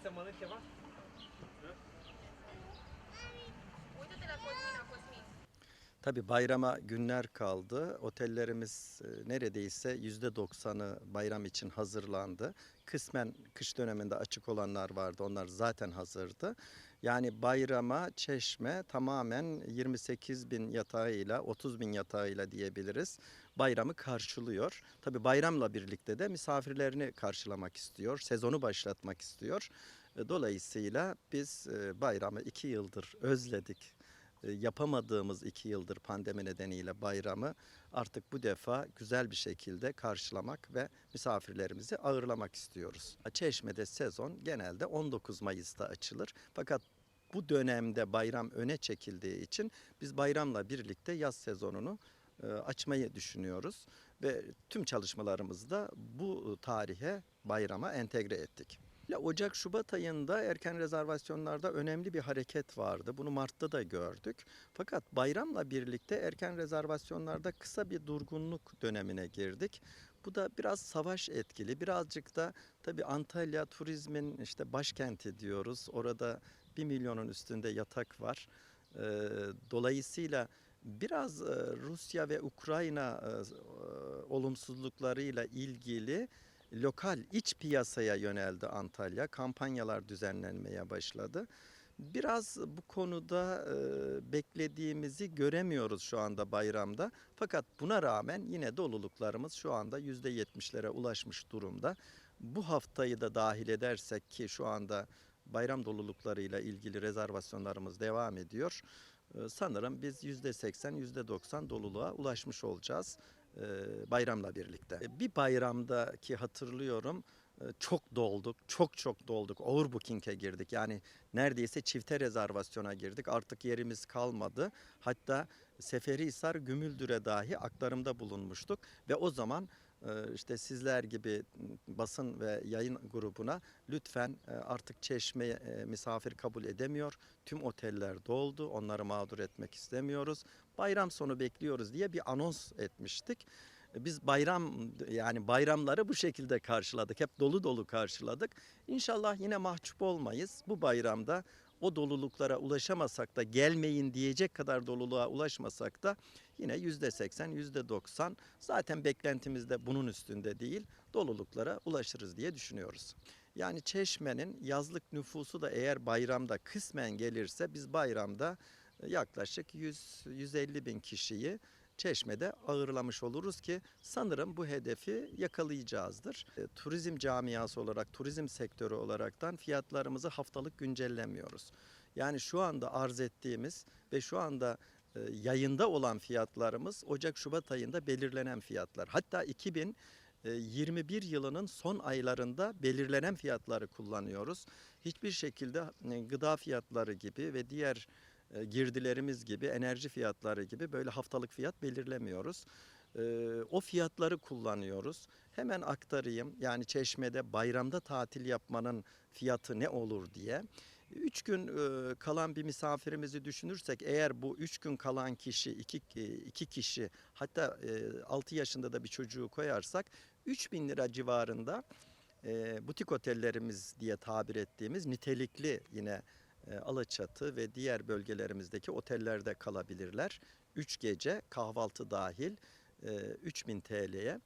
Vrei să mănânci ceva? Uită-te la Cosmina, Cosmina. Tabii bayrama günler kaldı. Otellerimiz e, neredeyse yüzde doksanı bayram için hazırlandı. Kısmen kış döneminde açık olanlar vardı. Onlar zaten hazırdı. Yani bayrama Çeşme tamamen 28 bin yatağıyla 30 bin yatağıyla diyebiliriz. Bayramı karşılıyor. Tabii bayramla birlikte de misafirlerini karşılamak istiyor. Sezonu başlatmak istiyor. E, Dolayısıyla biz e, bayramı iki yıldır özledik yapamadığımız iki yıldır pandemi nedeniyle bayramı artık bu defa güzel bir şekilde karşılamak ve misafirlerimizi ağırlamak istiyoruz. Çeşme'de sezon genelde 19 Mayıs'ta açılır. Fakat bu dönemde bayram öne çekildiği için biz bayramla birlikte yaz sezonunu e, açmayı düşünüyoruz ve tüm çalışmalarımızı da bu tarihe bayrama entegre ettik. Ocak Şubat ayında erken rezervasyonlarda önemli bir hareket vardı. Bunu Mart'ta da gördük. Fakat bayramla birlikte erken rezervasyonlarda kısa bir durgunluk dönemine girdik. Bu da biraz savaş etkili. Birazcık da tabii Antalya turizmin işte başkenti diyoruz. Orada bir milyonun üstünde yatak var. Ee, dolayısıyla biraz e, Rusya ve Ukrayna e, olumsuzluklarıyla ilgili lokal iç piyasaya yöneldi Antalya. Kampanyalar düzenlenmeye başladı. Biraz bu konuda e, beklediğimizi göremiyoruz şu anda bayramda. Fakat buna rağmen yine doluluklarımız şu anda %70'lere ulaşmış durumda. Bu haftayı da dahil edersek ki şu anda bayram doluluklarıyla ilgili rezervasyonlarımız devam ediyor. E, sanırım biz %80, %90 doluluğa ulaşmış olacağız e, bayramla birlikte. E, Bir bayramdaki hatırlıyorum e, çok dolduk, çok çok dolduk. Overbooking'e girdik. Yani neredeyse çifte rezervasyona girdik. Artık yerimiz kalmadı. Hatta Seferihisar, Gümüldür'e dahi aktarımda bulunmuştuk. Ve o zaman işte sizler gibi basın ve yayın grubuna lütfen e, artık Çeşme'ye e, misafir kabul edemiyor. Tüm oteller doldu. Onları mağdur etmek istemiyoruz. Bayram sonu bekliyoruz diye bir anons etmiştik. Biz bayram yani bayramları bu şekilde karşıladık. Hep dolu dolu karşıladık. İnşallah yine mahcup olmayız. Bu bayramda o doluluklara ulaşamasak da gelmeyin diyecek kadar doluluğa ulaşmasak da yine yüzde seksen, yüzde doksan zaten beklentimiz de bunun üstünde değil doluluklara ulaşırız diye düşünüyoruz. Yani Çeşme'nin yazlık nüfusu da eğer bayramda kısmen gelirse biz bayramda yaklaşık 100-150 bin kişiyi Çeşme'de ağırlamış oluruz ki sanırım bu hedefi yakalayacağızdır. E, Turizm camiası olarak, turizm sektörü olaraktan fiyatlarımızı haftalık güncellemiyoruz. Yani şu anda arz ettiğimiz ve şu anda e, yayında olan fiyatlarımız Ocak-Şubat ayında belirlenen fiyatlar. Hatta 2021 yılının son aylarında belirlenen fiyatları kullanıyoruz. Hiçbir şekilde e, gıda fiyatları gibi ve diğer e, girdilerimiz gibi, enerji fiyatları gibi böyle haftalık fiyat belirlemiyoruz. E, O fiyatları kullanıyoruz. Hemen aktarayım. Yani Çeşme'de bayramda tatil yapmanın fiyatı ne olur diye. Üç gün e, kalan bir misafirimizi düşünürsek eğer bu üç gün kalan kişi iki, iki kişi hatta e, 6 yaşında da bir çocuğu koyarsak 3 bin lira civarında butik otellerimiz diye tabir ettiğimiz nitelikli yine Alaçatı ve diğer bölgelerimizdeki otellerde kalabilirler. 3 gece kahvaltı dahil e, 3000 TL'ye.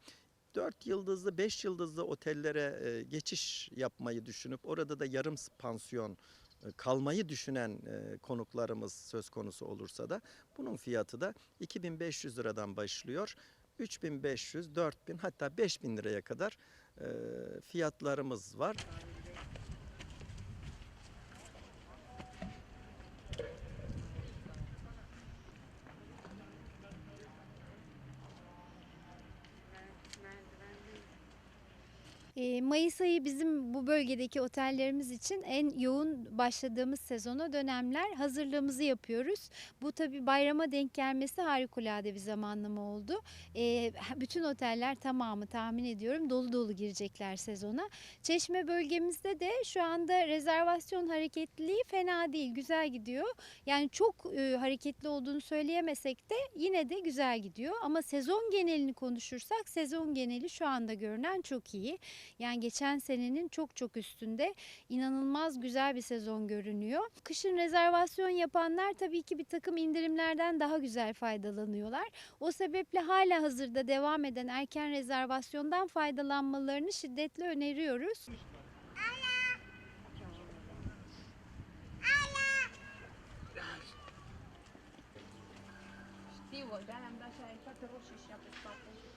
4 yıldızlı, 5 yıldızlı otellere e, geçiş yapmayı düşünüp orada da yarım pansiyon e, kalmayı düşünen e, konuklarımız söz konusu olursa da bunun fiyatı da 2500 liradan başlıyor. 3500, 4000 hatta 5000 liraya kadar e, fiyatlarımız var. Mayıs ayı bizim bu bölgedeki otellerimiz için en yoğun başladığımız sezona dönemler hazırlığımızı yapıyoruz. Bu tabi bayrama denk gelmesi harikulade bir zamanlama oldu. Bütün oteller tamamı tahmin ediyorum dolu dolu girecekler sezona. Çeşme bölgemizde de şu anda rezervasyon hareketliliği fena değil, güzel gidiyor. Yani çok hareketli olduğunu söyleyemesek de yine de güzel gidiyor. Ama sezon genelini konuşursak sezon geneli şu anda görünen çok iyi. Yani geçen senenin çok çok üstünde. İnanılmaz güzel bir sezon görünüyor. Kışın rezervasyon yapanlar tabii ki bir takım indirimlerden daha güzel faydalanıyorlar. O sebeple hala hazırda devam eden erken rezervasyondan faydalanmalarını şiddetle öneriyoruz. Știu, de-aia am dat și ai toate roșii și apă.